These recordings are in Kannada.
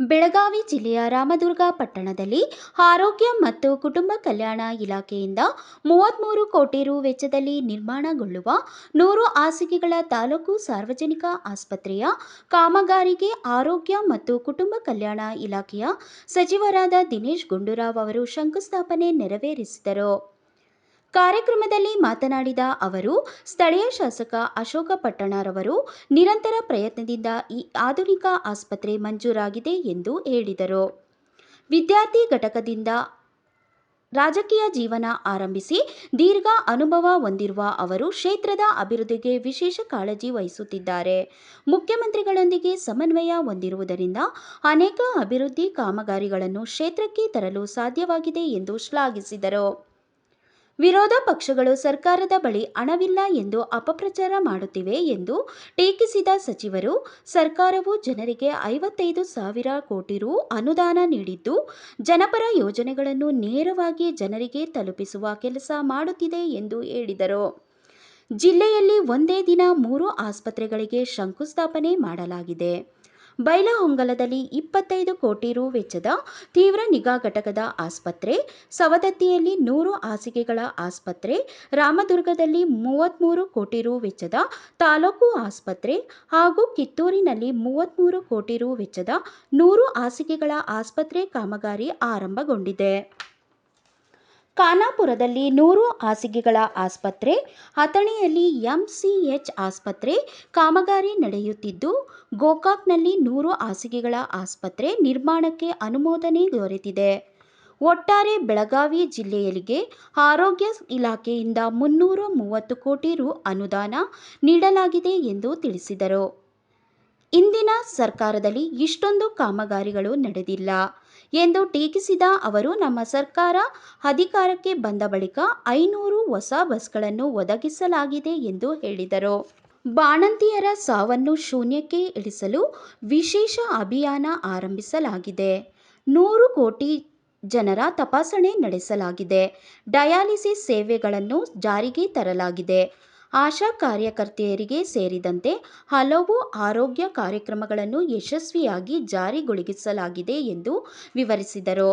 ಬೆಳಗಾವಿ ಜಿಲ್ಲೆಯ ರಾಮದುರ್ಗ ಪಟ್ಟಣದಲ್ಲಿ ಆರೋಗ್ಯ ಮತ್ತು ಕುಟುಂಬ ಕಲ್ಯಾಣ ಇಲಾಖೆಯಿಂದ ಮೂವತ್ತ್ಮೂರು ಕೋಟಿ ರು ವೆಚ್ಚದಲ್ಲಿ ನಿರ್ಮಾಣಗೊಳ್ಳುವ ನೂರು ಹಾಸಿಗೆಗಳ ತಾಲೂಕು ಸಾರ್ವಜನಿಕ ಆಸ್ಪತ್ರೆಯ ಕಾಮಗಾರಿಗೆ ಆರೋಗ್ಯ ಮತ್ತು ಕುಟುಂಬ ಕಲ್ಯಾಣ ಇಲಾಖೆಯ ಸಚಿವರಾದ ದಿನೇಶ್ ಗುಂಡೂರಾವ್ ಅವರು ಶಂಕುಸ್ಥಾಪನೆ ನೆರವೇರಿಸಿದರು. ಕಾರ್ಯಕ್ರಮದಲ್ಲಿ ಮಾತನಾಡಿದ ಅವರು, ಸ್ಥಳೀಯ ಶಾಸಕ ಅಶೋಕ ಪಟ್ಟಣರವರು ನಿರಂತರ ಪ್ರಯತ್ನದಿಂದ ಈ ಆಧುನಿಕ ಆಸ್ಪತ್ರೆ ಮಂಜೂರಾಗಿದೆ ಎಂದು ಹೇಳಿದರು. ವಿದ್ಯಾರ್ಥಿ ಘಟಕದಿಂದ ರಾಜಕೀಯ ಜೀವನ ಆರಂಭಿಸಿ ದೀರ್ಘ ಅನುಭವ ಹೊಂದಿರುವ ಅವರು ಕ್ಷೇತ್ರದ ಅಭಿವೃದ್ಧಿಗೆ ವಿಶೇಷ ಕಾಳಜಿ ವಹಿಸುತ್ತಿದ್ದಾರೆ. ಮುಖ್ಯಮಂತ್ರಿಗಳೊಂದಿಗೆ ಸಮನ್ವಯ ಹೊಂದಿರುವುದರಿಂದ ಅನೇಕ ಅಭಿವೃದ್ಧಿ ಕಾಮಗಾರಿಗಳನ್ನು ಕ್ಷೇತ್ರಕ್ಕೆ ತರಲು ಸಾಧ್ಯವಾಗಿದೆ ಎಂದು ಶ್ಲಾಘಿಸಿದರು. ವಿರೋಧ ಪಕ್ಷಗಳು ಸರ್ಕಾರದ ಬಳಿ ಹಣವಿಲ್ಲ ಎಂದು ಅಪಪ್ರಚಾರ ಮಾಡುತ್ತಿವೆ ಎಂದು ಟೀಕಿಸಿದ ಸಚಿವರು, ಸರ್ಕಾರವು ಜನರಿಗೆ ಐವತ್ತೈದು ಸಾವಿರ ಕೋಟಿ ರು ಅನುದಾನ ನೀಡಿದ್ದು, ಜನಪರ ಯೋಜನೆಗಳನ್ನು ನೇರವಾಗಿ ಜನರಿಗೆ ತಲುಪಿಸುವ ಕೆಲಸ ಮಾಡುತ್ತಿದೆ ಎಂದು ಹೇಳಿದರು. ಜಿಲ್ಲೆಯಲ್ಲಿ ಒಂದೇ ದಿನ ಮೂರು ಆಸ್ಪತ್ರೆಗಳಿಗೆ ಶಂಕುಸ್ಥಾಪನೆ ಮಾಡಲಾಗಿದೆ. ಬೈಲಹೊಂಗಲದಲ್ಲಿ ಇಪ್ಪತ್ತೈದು ಕೋಟಿ ರು ವೆಚ್ಚದ ತೀವ್ರ ನಿಗಾ ಘಟಕದ ಆಸ್ಪತ್ರೆ, ಸವದತ್ತಿಯಲ್ಲಿ ನೂರು ಹಾಸಿಗೆಗಳ ಆಸ್ಪತ್ರೆ, ರಾಮದುರ್ಗದಲ್ಲಿ ಮೂವತ್ತ್ಮೂರು ಕೋಟಿ ರು ವೆಚ್ಚದ ತಾಲೂಕು ಆಸ್ಪತ್ರೆ ಹಾಗೂ ಕಿತ್ತೂರಿನಲ್ಲಿ ಮೂವತ್ತ್ಮೂರು ಕೋಟಿ ರು ವೆಚ್ಚದ ನೂರು ಹಾಸಿಗೆಗಳ ಆಸ್ಪತ್ರೆ ಕಾಮಗಾರಿ ಆರಂಭಗೊಂಡಿದೆ. ಖಾನಾಪುರದಲ್ಲಿ ನೂರು ಹಾಸಿಗೆಗಳ ಆಸ್ಪತ್ರೆ, ಅಥಣಿಯಲ್ಲಿ ಎಂಸಿಎಚ್ ಆಸ್ಪತ್ರೆ ಕಾಮಗಾರಿ ನಡೆಯುತ್ತಿದ್ದು, ಗೋಕಾಕ್ನಲ್ಲಿ ನೂರು ಹಾಸಿಗೆಗಳ ಆಸ್ಪತ್ರೆ ನಿರ್ಮಾಣಕ್ಕೆ ಅನುಮೋದನೆ ದೊರೆತಿದೆ. ಒಟ್ಟಾರೆ ಬೆಳಗಾವಿ ಜಿಲ್ಲೆಯಲ್ಲಿಗೆ ಆರೋಗ್ಯ ಇಲಾಖೆಯಿಂದ ಮುನ್ನೂರ ಮೂವತ್ತು ಕೋಟಿ ರು ಅನುದಾನ ನೀಡಲಾಗಿದೆ ಎಂದು ತಿಳಿಸಿದರು. ಇಂದಿನ ಸರ್ಕಾರದಲ್ಲಿ ಇಷ್ಟೊಂದು ಕಾಮಗಾರಿಗಳು ನಡೆದಿಲ್ಲ. ಎಂದು ಟೀಕಿಸಿದ ಅವರು, ನಮ್ಮ ಸರ್ಕಾರ ಅಧಿಕಾರಕ್ಕೆ ಬಂದ ಬಳಿಕ ಐನೂರು ಹೊಸ ಬಸ್ಗಳನ್ನು ಒದಗಿಸಲಾಗಿದೆ ಎಂದು ಹೇಳಿದರು. ಬಾಣಂತಿಯರ ಸಾವನ್ನು ಶೂನ್ಯಕ್ಕೆ ಇಳಿಸಲು ವಿಶೇಷ ಅಭಿಯಾನ ಆರಂಭಿಸಲಾಗಿದೆ. ನೂರು ಕೋಟಿ ಜನರ ತಪಾಸಣೆ ನಡೆಸಲಾಗಿದೆ. ಡಯಾಲಿಸಿಸ್ ಸೇವೆಗಳನ್ನು ಜಾರಿಗೆ ತರಲಾಗಿದೆ. ಆಶಾ ಕಾರ್ಯಕರ್ತೆಯರಿಗೆ ಸೇರಿದಂತೆ ಹಲವು ಆರೋಗ್ಯ ಕಾರ್ಯಕ್ರಮಗಳನ್ನು ಯಶಸ್ವಿಯಾಗಿ ಜಾರಿಗೊಳಿಸಲಾಗಿದೆ ಎಂದು ವಿವರಿಸಿದರು.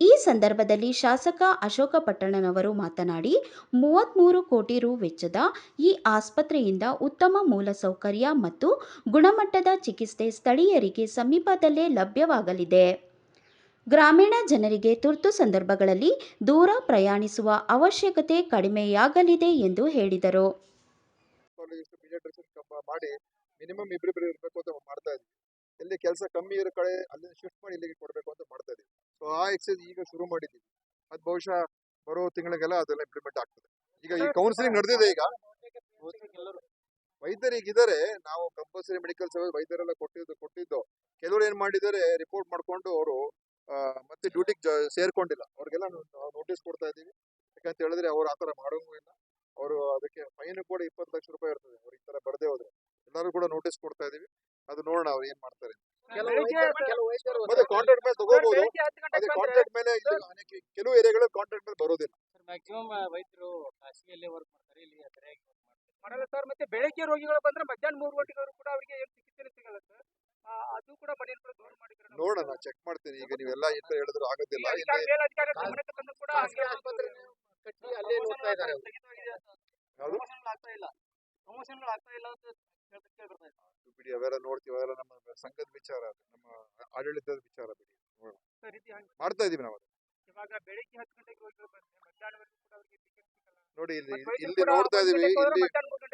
ಈ ಸಂದರ್ಭದಲ್ಲಿ ಶಾಸಕ ಅಶೋಕ ಪಟ್ಟಣನವರು ಮಾತನಾಡಿ ಮೂವತ್ತ್ಮೂರು ಕೋಟಿ ರು ವೆಚ್ಚದ ಈ ಆಸ್ಪತ್ರೆಯಿಂದ ಉತ್ತಮ ಮೂಲಸೌಕರ್ಯ ಮತ್ತು ಗುಣಮಟ್ಟದ ಚಿಕಿತ್ಸೆ ಸ್ಥಳೀಯರಿಗೆ ಸಮೀಪದಲ್ಲೇ ಲಭ್ಯವಾಗಲಿದೆ. ಗ್ರಾಮೀಣ ಜನರಿಗೆ ತುರ್ತು ಸಂದರ್ಭಗಳಲ್ಲಿ ದೂರ ಪ್ರಯಾಣಿಸುವ ಅವಶ್ಯಕತೆ ಕಡಿಮೆಯಾಗಲಿದೆ ಎಂದು ಹೇಳಿದರು. ಮಾಡಿ ಮಿನಿಮಮ್ ಇಬ್ಬರಿಬ್ಬರು ಇರಬೇಕು ಅಂತ ಮಾಡ್ತಾ ಇದ್ವಿ. ಎಲ್ಲಿ ಕೆಲಸ ಕಮ್ಮಿ ಇರೋ ಕಡೆ ಅಲ್ಲಿ ಶಿಫ್ಟ್ ಮಾಡಿ ಇಲ್ಲಿಗೆ ಕೊಡಬೇಕು ಅಂತ ಮಾಡ್ತಾ ಇದೀವಿ. ಸೊ ಆ ಎಕ್ಸೈಸ್ ಈಗ ಶುರು ಮಾಡಿದ್ದೀವಿ ಅದು ಬಹುಶಃ ಬರೋ ತಿಂಗಳಿಗೆಲ್ಲ ಅದೆಲ್ಲ ಇಂಪ್ಲಿಮೆಂಟ್ ಆಗ್ತದೆ. ಈಗ ಈ ಕೌನ್ಸಿಲಿಂಗ್ ನಡೆದಿದೆ ಈಗ. ವೈದ್ಯರಿಗೆ ಇದ್ದಾರೆ. ನಾವು ಕಂಪಲ್ಸರಿ ಮೆಡಿಕಲ್ ಸರ್ವಿಸ್ ವೈದ್ಯರೆಲ್ಲ ಕೊಟ್ಟಿದ್ದು ಕೊಟ್ಟಿದ್ದು. ಕೆಲವರು ಏನು ಮಾಡಿದ್ದಾರೆ ರಿಪೋರ್ಟ್ ಮಾಡ್ಕೊಂಡು ಅವರು ಮತ್ತೆ ಡ್ಯೂಟಿಗೆ ಸೇರ್ಕೊಂಡಿಲ್ಲ. ಅವ್ರಿಗೆಲ್ಲ ನೋಟಿಸ್ ಕೊಡ್ತಾ ಇದ್ದೀವಿ. ಯಾಕಂತ ಹೇಳಿದ್ರೆ ಅವ್ರು ಆತರ ಮಾಡೋಂಗೂ ಇಲ್ಲ. ಅವರು ಅದಕ್ಕೆ ಫೈನ್ ಕೂಡ ಇಪ್ಪತ್ತು ಲಕ್ಷ ರೂಪಾಯಿ ಇರ್ತದೆ. ಅವ್ರು ಈ ತರ ಬರದೇ ಹೋದ್ರೆ. ಎಲ್ಲರೂ ಕೂಡ ನೋಟಿಸ್ ಕೊಡ್ತಾ ಇದೀವಿ ಅದು ನೋಡೋಣ ಅವ್ರು ಏನ್ ಮಾಡ್ತಾರೆ ಮತ್ತೆ ಕಾಂಟ್ರಾಕ್ಟ್ ಮೇಲೆ ತಗೋಬಹುದು ಅದೇ ಕಾಂಟ್ರಾಕ್ಟ್ ಮೇಲೆ ಕೆಲವು ಏರಿಯಾಗಳು ಕಾಂಟ್ರಾಕ್ಟ್ ಮೇಲೆ ಬರೋದಿಲ್ಲ. ಸರ್ ಮ್ಯಾಕ್ಸಿಮಮ್ ವೈದ್ಯರು ಖಾಸಗಿಯಲ್ಲಿ ವರ್ಕ್ ಮಾಡ್ತಾರೆ. ಇಲ್ಲಿ ಸರಿಯಾಗಿ ಮಾಡಲ್ಲ ಸರ್ ಮತ್ತೆ ಬೆಳಗ್ಗೆ ರೋಗಿಗಳು ಬಂದ್ರೆ ಮಧ್ಯಾಹ್ನ ಮೂರು ಗಂಟೆಗಳು ಕೂಡ ಅವರಿಗೆ ಏನು ಚಿಕಿತ್ಸೆ ಸಿಗಲ್ಲ ಸರ್. ಆ, ಅದು ಕೂಡ ಮನೆಯಲ್ಲಿ ಕೂಡ ದೂರ ಮಾಡಿದ್ರೆ ನೋಡೋಣ ಚೆಕ್ ಮಾಡ್ತೀನಿ ಈಗ ನೀವೆಲ್ಲ ಈ ತರ ಹೇಳಿದ್ರು ಆಗೋದಿಲ್ಲ. ಹಂಗೆ ಅಲ್ಲೇ ನೋಡ್ತಾ ಇದ್ದಾರೆ. ಬಿಡಿ ಅವೆಲ್ಲ ನೋಡ್ತೀವಿ. ಅವೆಲ್ಲ ನಮ್ಮ ಸಂಘದ ವಿಚಾರ ನಮ್ಮ ಆಡಳಿತದ ವಿಚಾರ ಬಿಡಿ. ಹಂಗೆ. ಮಾಡ್ತಾ ಇದೀವಿ ನಾವು. ಅದು. ಇವಾಗ ಬೆಳಿಗ್ಗೆ ಹತ್ತು ಗಂಟೆಗೆ ಬಂದ್ರೆ ಮಧ್ಯಾಹ್ನವರೆಗೂ ಕೂಡ ಅವರಿಗೆ ಟಿಕೆಟ್ ಸಿಗಲ್ಲ. ನೋಡಿ ಇಲ್ಲಿ ಇಲ್ಲಿ ನೋಡ್ತಾ ಇದೀವಿ. ಇಲ್ಲಿ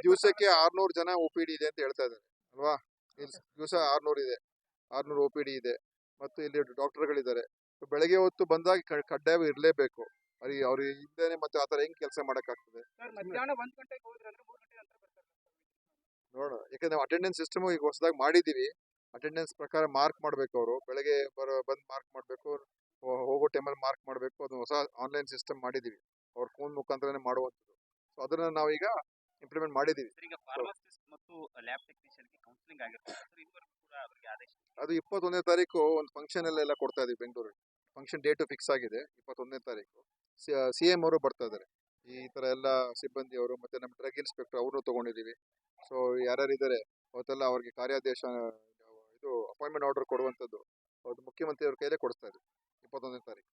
ದಿವಸಕ್ಕೆ ಆರ್ನೂರು ಜನ ಒ ಪಿ ಡಿ ಇದೆ ಅಂತ ಹೇಳ್ತಾ ಇದ್ದಾರೆ. ಅಲ್ವಾ? ಇಲ್ಲಿ ದಿವಸ ಆರ್ನೂರು ಇದೆ. ಆರ್ನೂರು ಒ ಪಿ ಡಿ ಇದೆ. ಮತ್ತು ಇಲ್ಲಿ ಡಾಕ್ಟರ್ಗಳಿದ್ದಾರೆ. ಬೆಳಗ್ಗೆ ಹೊತ್ತು ಬಂದಾಗ ಕ- ಕಡ್ಡಾಯ ಇರಲೇಬೇಕು. ಅವ್ರಿಗೆ ಅವ್ರಿಗೆ ಇದ್ದೇನೆ ಮತ್ತೆ ಆತರ ಹೆಂಗ್ ಕೆಲಸ ಮಾಡಕ್ಕಾಗ್ತದೆ? ಸರ್ ಮಧ್ಯಾಹ್ನ ಒಂದ್ ಗಂಟೆಗೆ ಹೋದ್ರೆ ಅಂದ್ರೆ ಮೂರು ಗಂಟೆ ನಂತರ ಬರ್ತಾರೆ ನೋಡೋಣ. ಯಾಕಂದ್ರೆ ನಾವು ಅಟೆಂಡೆನ್ಸ್ ಸಿಸ್ಟಮ್ ಈಗ ಹೊಸದಾಗಿ ಮಾಡಿದೀವಿ. ಅಟೆಂಡೆನ್ಸ್ ಪ್ರಕಾರ ಮಾರ್ಕ್ ಮಾಡಬೇಕು ಅವರು. ಬೆಳಗ್ಗೆ ಬರೋ ಬಂದು ಮಾರ್ಕ್ ಮಾಡಬೇಕು. ಹೋಗೋ ಟೈಮಲ್ಲಿ ಮಾರ್ಕ್ ಮಾಡಬೇಕು. ಅದು ಹೊಸ ಆನ್ಲೈನ್ ಸಿಸ್ಟಮ್ ಮಾಡಿದೀವಿ. ಅವ್ರ ಫೋನ್ ಮುಖಾಂತರನೇ ಮಾಡುವಂಥದ್ದು. ಸೊ ಅದನ್ನ ನಾವೀಗ ಇಂಪ್ಲಿಮೆಂಟ್ ಈಗ ಫಾರ್ಮಸಿಸ್ಟ್ ಮತ್ತು ಲ್ಯಾಬ್ ಟೆಕ್ನಿಷಿಯನ್ಗೆ ಕೌನ್ಸಿಲಿಂಗ್ ಆಗಿರ್ತದೆ ಸರ್ ಕೂಡ ಅವರಿಗೆ ಆದೇಶ ಅದು ಇಪ್ಪತ್ತೊಂದನೇ ತಾರೀಕು ಒಂದು ಫಂಕ್ಷನ್ ಎಲ್ಲ ಕೊಡ್ತಾ ಇದೀವಿ ಬೆಂಗಳೂರಲ್ಲಿ. ಫಂಕ್ಷನ್ ಡೇಟು ಫಿಕ್ಸ್ ಆಗಿದೆ, ಇಪ್ಪತ್ತೊಂದನೇ ತಾರೀಕು. ಸಿ ಎಂ ಅವರು ಬರ್ತಾ ಇದ್ದಾರೆ. ಈ ತರ ಎಲ್ಲ ಸಿಬ್ಬಂದಿ ಅವರು ಮತ್ತೆ ನಮ್ಮ ಡ್ರಗ್ ಇನ್ಸ್ಪೆಕ್ಟರ್ ಅವರು ತೊಗೊಂಡಿದ್ದೀವಿ. ಸೊ ಯಾರ್ಯಾರು ಇದ್ದಾರೆ ಅವತ್ತೆಲ್ಲ ಅವ್ರಿಗೆ ಕಾರ್ಯಾದೇಶ, ಇದು ಅಪಾಯಿಂಟ್ಮೆಂಟ್ ಆರ್ಡರ್ ಕೊಡುವಂಥದ್ದು ಅವ್ರದ್ದು ಮುಖ್ಯಮಂತ್ರಿಯವ್ರ ಕೈಲೇ ಕೊಡಿಸ್ತಾ ಇದ್ದೀವಿ, ಇಪ್ಪತ್ತೊಂದನೇ ತಾರೀಕು.